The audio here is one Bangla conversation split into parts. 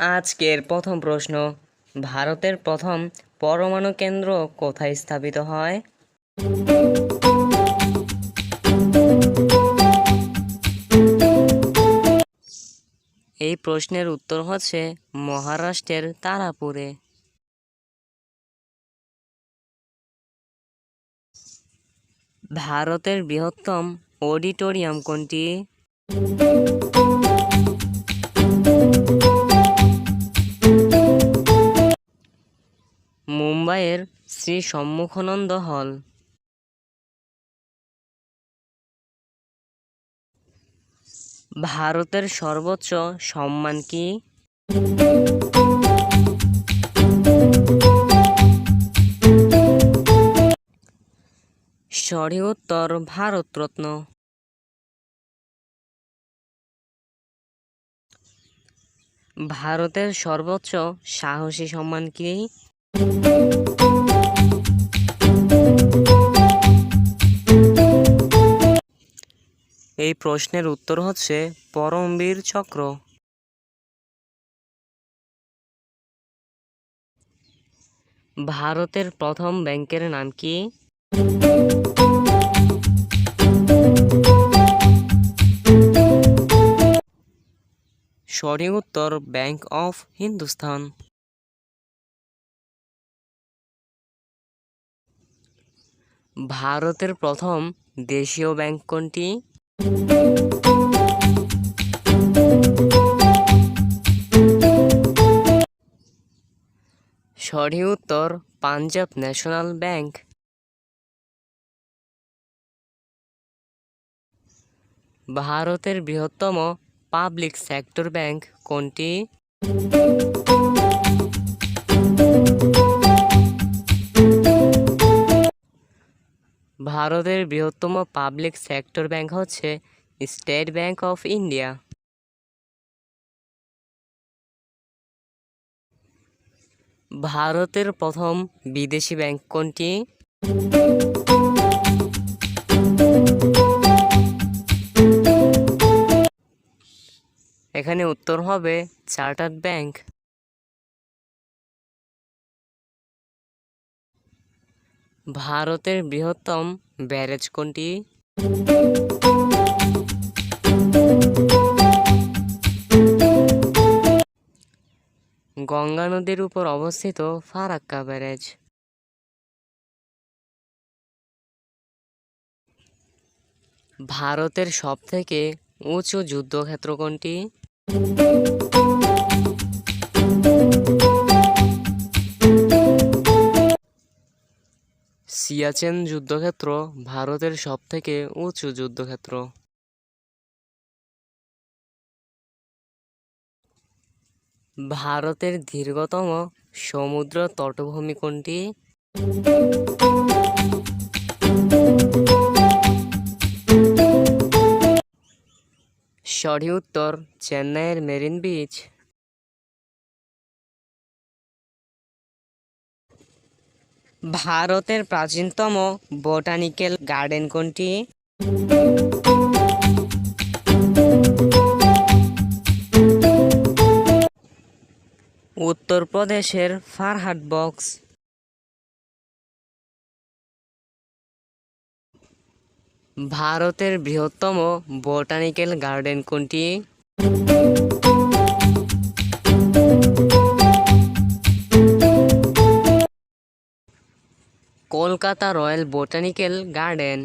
আজকের প্রথম প্রশ্ন, ভারতের প্রথম পরমাণু কেন্দ্র কোথায় স্থাপিত হয়? এই প্রশ্নের উত্তর হচ্ছে মহারাষ্ট্রের তারাপুরে। ভারতের বৃহত্তম অডিটোরিয়াম কোনটি? মুম্বাইয়ের শ্রী সম্মুখানন্দ হল। ভারতের সর্বোচ্চ সম্মান কি? সঠিক ভারতরত্ন। ভারতের সর্বোচ্চ সাহসী সম্মান কি? এই প্রশ্নের উত্তর হচ্ছে পরমবীর চক্র। ভারতের প্রথম ব্যাংকের নাম কি? সঠিক উত্তর ব্যাংক অফ হিন্দুস্তান। ভারতের প্রথম দেশীয় ব্যাংক কোনটি? সঠিক উত্তর, পাঞ্জাব ন্যাশনাল ব্যাংক। ভারতের বৃহত্তম পাবলিক সেক্টর ব্যাংক কোনটি? ভারতের বৃহত্তম পাবলিক সেক্টর ব্যাংক হচ্ছে স্টেট ব্যাংক অফ ইন্ডিয়া। ভারতের প্রথম বিদেশি ব্যাংক কোনটি? এখানে উত্তর হবে চার্টার্ড ব্যাংক। ভারতের বৃহত্তম ব্যারেজ কোনটি? গঙ্গা নদীর উপর অবস্থিত ফারাক্কা ব্যারেজ। ভারতের সবথেকে উঁচু যুদ্ধক্ষেত্র কোনটি? সিয়াচেন যুদ্ধক্ষেত্র ভারতের সবথেকে উঁচু যুদ্ধক্ষেত্র। ভারতের দীর্ঘতম সমুদ্র তটভূমি কোনটি? সঠিক উত্তর, চেন্নাইয়ের মেরিন বিচ। ভারতের প্রাচীনতম বোটানিক্যাল গার্ডেন কোনটি? উত্তরপ্রদেশের ফারহাট বক্স। ভারতের বৃহত্তম বোটানিক্যাল গার্ডেন কোনটি? Kolkata royal botanical garden.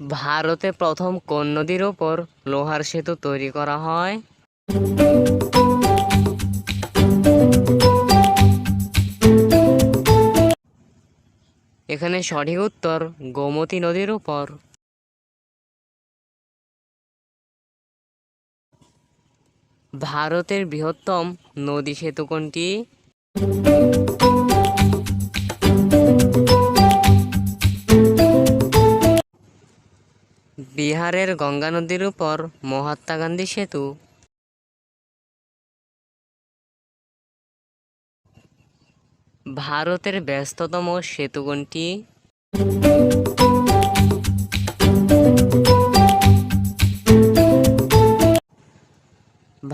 ভারতে প্রথম কোন নদীর ওপর লোহার সেতু তৈরি করা হয়? এখানে সঠিক উত্তর গোমতী নদীর উপর। ভারতের বৃহত্তম নদী সেতু কোনটি? বিহারের গঙ্গা নদীর উপর মহাত্মা গান্ধী সেতু। ভারতের ব্যস্ততম সেতু কোনটি?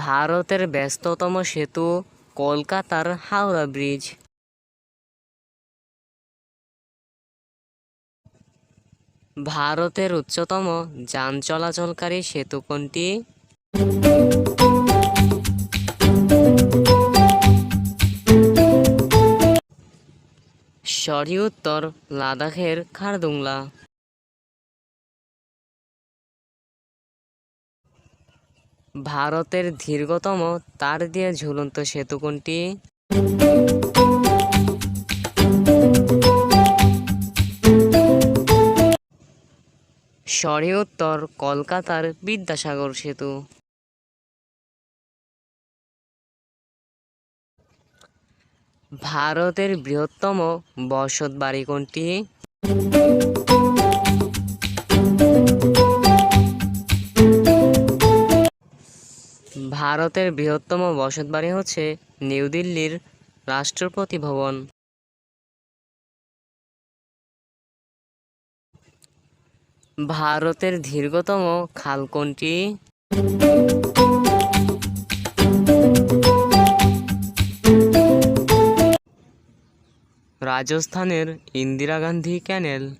ভারতের ব্যস্ততম সেতু, কলকাতার হাওড়া ব্রিজ। ভারতের উচ্চতম যান চলাচলকারী সেতু কোনটি? সঠিক উত্তর, লাদাখের খারদুংলা। ভারতের দীর্ঘতম তার দিয়ে ঝুলন্ত সেতু কোনটি? সঠিক উত্তর কলকাতার বিদ্যাসাগর সেতু। ভারতের বৃহত্তম বসত বাড়ি কোনটি? ভারতের বৃহত্তম বসতবাড়ি হচ্ছে নিউ দিল্লির রাষ্ট্রপতি ভবন। ভারতের দীর্ঘতম খাল কোনটি? রাজস্থানের ইন্দিরা গান্ধী ক্যানেল।